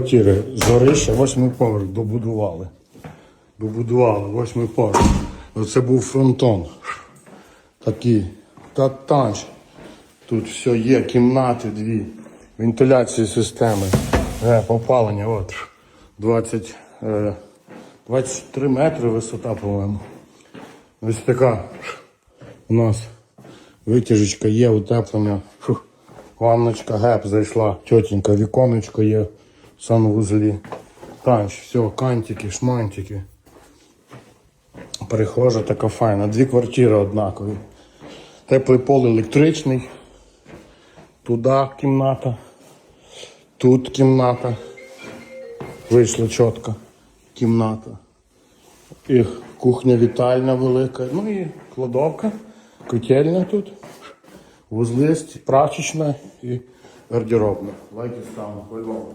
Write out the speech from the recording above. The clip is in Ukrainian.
Квартири зорище, восьмий поверх добудували. Добудували восьмий поверх. Оце був фронтон. Такий. Та танч. Тут все є, кімнати дві, вентиляції системи, е, попалення, от 20, е, 23 метри висота, по-моєму. Ось така у нас витяжечка є, утеплення. Ванночка, геп зайшла, тітенька, віконечко є санвузлі. Танч, все, кантики, шмантики. Перехожа така файна. Дві квартири однакові. Теплий пол електричний. Туди кімната. Тут кімната. Вийшла чітко. Кімната. І кухня вітальня велика. Ну і кладовка, котельня тут. Вузли, прачечна і гардеробна. Лайки ставимо по-любому.